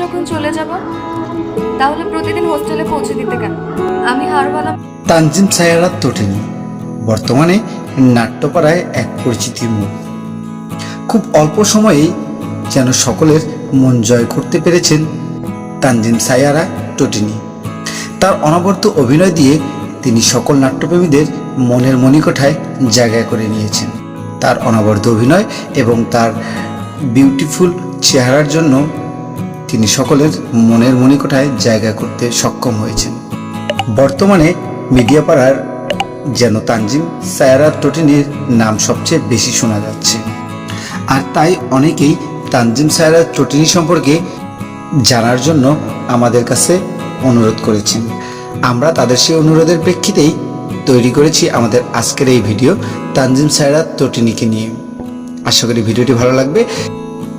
যখন চলে যাব, তাহলে প্রতিদিন হোস্টেলে পৌঁছে দিতে কেন? আমি হারবালা তানজিম সায়ারাত তোটেনি বর্তমানে নাট্যপাড়ায় এক পরিচিতির মুখ। খুব অল্প সময়েই যেন সকলের মন জয় করতে পেরেছেন তানজিম সায়ারা টোটিনি। তার অনবর্ত অভিনয় দিয়ে তিনি সকল নাট্যপ্রেমীদের মনের মণিকোঠায় জায়গা করে নিয়েছেন। তার অনবর্ত অভিনয় এবং তার বিউটিফুল চেহারার জন্য তিনি সকলের মনের মণিকোঠায় জায়গা করতে সক্ষম হয়েছেন। বর্তমানে মিডিয়াপাড়ার যেন তানজিম সায়ারা টোটিনির নাম সবচেয়ে বেশি শোনা যাচ্ছে। আর তাই অনেকেই তানজিম সায়ারা টোটিনি সম্পর্কে জানার জন্য আমাদের কাছে অনুরোধ করেছেন। আমরা তাদের সেই অনুরোধের প্রেক্ষিতেই তৈরি করেছি আমাদের আজকের এই ভিডিও তানজিম সায়রা টোটিনিকে নিয়ে। আশা করি ভিডিওটি ভালো লাগবে।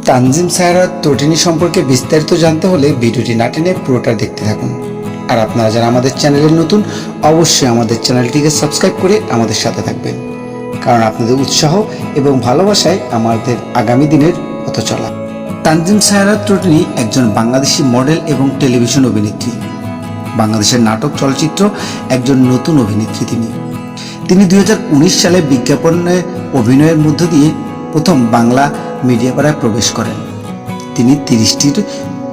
তানজিম সায়রা টোটিনি সম্পর্কে বিস্তারিত জানতে হলে ভিডিওটি না টেনে পুরোটা দেখতে থাকুন। আর আপনারা যারা আমাদের চ্যানেলের নতুন, অবশ্যই আমাদের চ্যানেলটিকে সাবস্ক্রাইব করে আমাদের সাথে থাকবেন। কারণ আপনাদের উৎসাহ এবং ভালোবাসায় আমাদের আগামী দিনের পথ চলা। তানজিম সায়রা টোটনি একজন বাংলাদেশি মডেল এবং টেলিভিশন অভিনেত্রী। বাংলাদেশের নাটক চলচ্চিত্র একজন নতুন অভিনেত্রী তিনি। তিনি দু হাজার উনিশ সালে বিজ্ঞাপনে অভিনয়ের মধ্য দিয়ে প্রথম বাংলা মিডিয়া পাড়ায় প্রবেশ করেন। তিনি তিরিশটির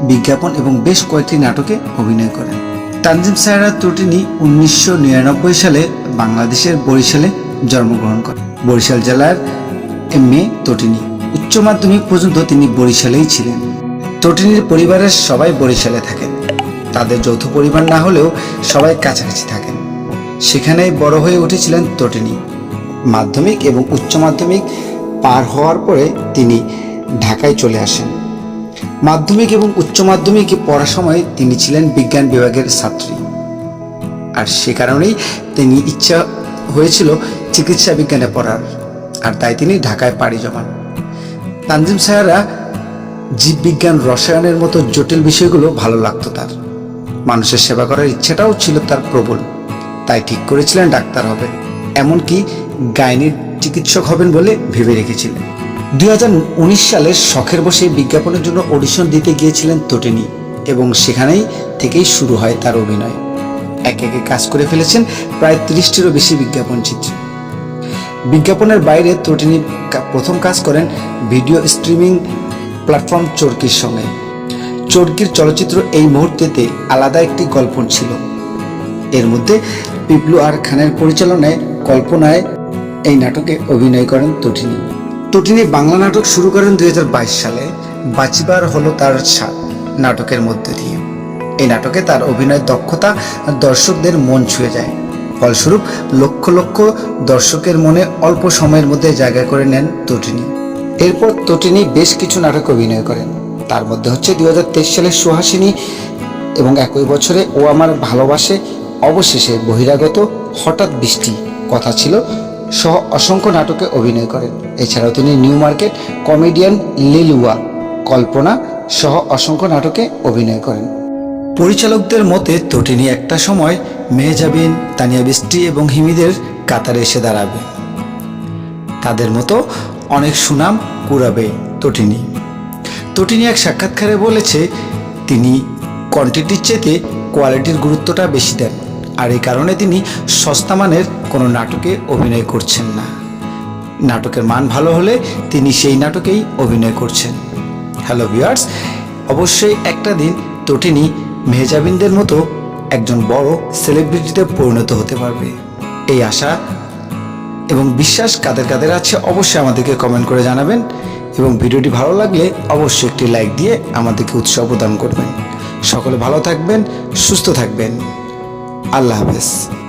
বিজ্ঞাপন এবং বেশ কয়েকটি নাটকে অভিনয় করেন। তানজিম সায়রা ত্রুটিনি উনিশশো নিরানব্বই সালে বাংলাদেশের বরিশালে জন্মগ্রহণ করেন। বরিশাল জেলার মেয়ে তটিনী উচ্চ মাধ্যমিক পর্যন্ত তিনি বরিশালেই ছিলেন। তটিনীর পরিবারের সবাই বরিশালে থাকেন। তাদের যৌথ পরিবার না হলেও সবাই কাছাকাছি থাকেন। সেখানেই বড় হয়ে উঠেছিলেন তটিনী মাধ্যমিক এবং উচ্চ মাধ্যমিক পার হওয়ার পরে তিনি ঢাকায় চলে আসেন। মাধ্যমিক এবং উচ্চ মাধ্যমিকে পড়ার সময় তিনি ছিলেন বিজ্ঞান বিভাগের ছাত্রী। আর সে কারণেই তিনি ইচ্ছা হয়েছিল চিকিৎসা বিজ্ঞানে পড়ার, আর তাই তিনি ঢাকায় পাড়ি জমান। তানজিম সায়ারা জীববিজ্ঞান রসায়নের মতো জটিল বিষয়গুলো ভালো লাগতো তার। মানুষের সেবা করার ইচ্ছাটাও ছিল তার প্রবল। তাই ঠিক করেছিলেন ডাক্তার হবে। এমনকি গাইনির চিকিৎসক হবেন বলে ভেবে রেখেছিলেন। দুই সালের শখের বসে বিজ্ঞাপনের জন্য অডিশন দিতে গিয়েছিলেন তটিনী এবং সেখানেই থেকেই শুরু হয় তার অভিনয়। এক একে কাজ করে ফেলেছেন প্রায় ত্রিশটিরও বেশি বিজ্ঞাপন চিত্রে। বিজ্ঞাপনের বাইরে ত্রটিনি প্রথম কাজ করেন ভিডিও স্ট্রিমিং প্ল্যাটফর্ম চরকির সঙ্গে। চরকির চলচ্চিত্র এই মুহূর্তেতে আলাদা একটি গল্প ছিল। এর মধ্যে পিপলু আর খানের পরিচালনায়, কল্পনায় এই নাটকে অভিনয় করেন তটিনী। তটিনী বাংলা নাটক শুরু করেন দু হাজার বাইশ সালে। বাঁচিবার হলো তার স্বাদ নাটকের মধ্যে দিয়ে। এই নাটকে তার অভিনয়ের দক্ষতা দর্শকদের মন ছুঁয়ে যায়। ফলস্বরূপ লক্ষ লক্ষ দর্শকের মনে অল্প সময়ের মধ্যে জায়গা করে নেন তটিনী। এরপর তটিনী বেশ কিছু নাটক অভিনয় করেন। তার মধ্যে হচ্ছে তেইশ সালের সুহাসিনী এবং একই বছরে ও আমার ভালোবাসে অবশেষে বহিরাগত হঠাৎ বৃষ্টি। কথা ছিল সহ অসংখ্য নাটকে অভিনয় করেন। এছাড়াও তিনি New Market comedian Liluah Kalpana সহ অসংখ্য নাটকে অভিনয় করেন। পরিচালকদের মতে তটিনী একটা সময় মেহজাবিন, তানিয়া বৃষ্টি এবং হিমিদের কাতারে এসে দাঁড়াবে। তাদের মতো অনেক সুনাম কুড়াবে তটিনী তটিনী এক সাক্ষাৎকারে বলেছে, তিনি কোয়ান্টিটির চেতে কোয়ালিটির গুরুত্বটা বেশি দেন। আর এই কারণে তিনি সস্তা মানের কোনো নাটকে অভিনয় করছেন না। নাটকের মান ভালো হলে তিনি সেই নাটকেই অভিনয় করছেন। হ্যালো ভিউয়ার্স, অবশ্যই একটা দিন তটিনী মেহজাবিনদের মতো একজন বড় সেলিব্রিটিতে পরিণত হতে পারবে। এই আশা এবং বিশ্বাস কাদের কাদের আছে অবশ্যই আমাদেরকে কমেন্ট করে জানাবেন এবং ভিডিওটি ভালো লাগলে অবশ্যই একটি লাইক দিয়ে আমাদেরকে উৎসাহ প্রদান করবেন। সকলে ভালো থাকবেন, সুস্থ থাকবেন। আল্লাহ হাফেজ।